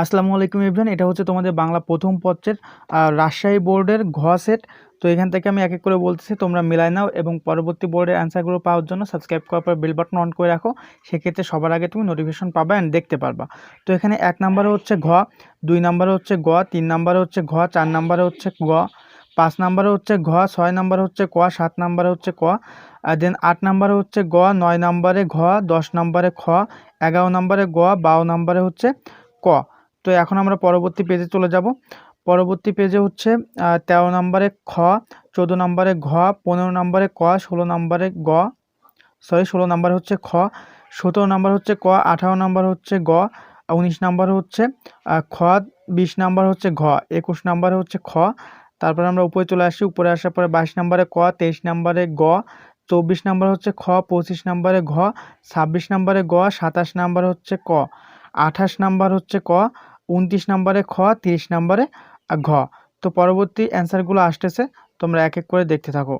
আসসালামু আলাইকুম ইভরান এটা হচ্ছে তোমাদের বাংলা প্রথম পত্রের রাজশাহী বোর্ডের ঘ সেট। তো এখান থেকে আমি এক এক করে বলতেছি, তোমরা মিলাই নাও এবং পরবর্তী বোর্ডের অ্যান্সারগুলো পাওয়ার জন্য সাবস্ক্রাইব করার পর বেল বাটন অন করে রাখো। সেক্ষেত্রে সবার আগে তুমি নোটিফিকেশন পাবা অ্যান্ড দেখতে পারবা। তো এখানে এক নম্বরে হচ্ছে ঘ, দুই নম্বরে হচ্ছে গ, তিন নম্বরে হচ্ছে ঘ, চার নম্বরে হচ্ছে গ, পাঁচ নম্বরে হচ্ছে ঘ, ছয় নম্বরে হচ্ছে ক, সাত নম্বরে হচ্ছে ক দেন আট নম্বরে হচ্ছে গ, নয় নম্বরে ঘ, দশ নম্বরে খ, এগারো নম্বরে গ, বারো নম্বরে হচ্ছে ক। তো এখন আমরা পরবর্তী পেজে চলে যাব। পরবর্তী পেজে হচ্ছে তেরো নম্বরে খ, চোদ্দ নম্বরে ঘ, পনেরো নম্বরে ক, ষোলো নম্বরে গ সরি ষোলো নম্বর হচ্ছে খ, সতেরো নম্বর হচ্ছে ক, আঠারো নম্বর হচ্ছে গ, উনিশ নম্বর হচ্ছে খ, বিশ নম্বর হচ্ছে ঘ, একুশ নম্বরে হচ্ছে খ, তারপরে আমরা উপরে চলে আসি, উপরে আসার পরে বাইশ নম্বরে ক, তেইশ নম্বরে গ, চব্বিশ নম্বর হচ্ছে খ, পঁচিশ নম্বরে ঘ, ছাব্বিশ নম্বরে গ, সাতাশ নম্বর হচ্ছে ক। আঠাশ নাম্বার হচ্ছে ক, উনত্রিশ নাম্বারে খ, তিরিশ নাম্বারে ঘ। তো পরবর্তী অ্যান্সারগুলো আসতেছে, তোমরা এক এক করে দেখতে থাকো।